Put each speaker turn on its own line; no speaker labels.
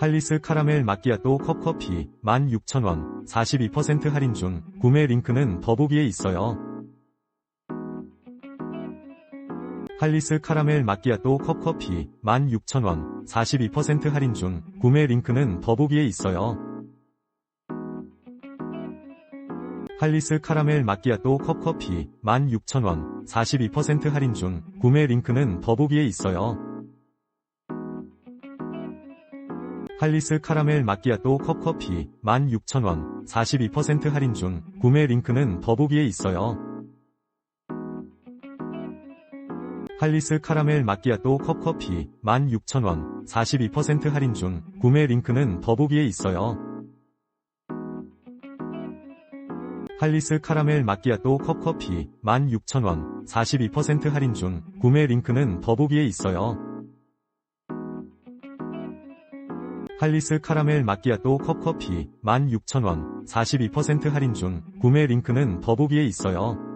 할리스 카라멜 마끼아또 컵커피 16,000원 42% 할인 중 구매 링크는 더보기에 있어요. 할리스 카라멜 마끼아또 컵커피 16,000원 42% 할인 중 구매 링크는 더보기에 있어요. 할리스 카라멜 마끼아또 컵커피 16,000원 42% 할인 중 구매 링크는 더보기에 있어요. 할리스 카라멜 마끼아또 컵커피 16,000원 42% 할인 중 구매 링크는 더보기에 있어요. 할리스 카라멜 마끼아또 컵커피 16,000원 42% 할인 중 구매 링크는 더보기에 있어요. 할리스 카라멜 마끼아또 컵커피 16,000원 42% 할인 중 구매 링크는 더보기에 있어요. 할리스 카라멜 마끼아또 컵커피 16,000원 42% 할인 중 구매 링크는 더보기에 있어요.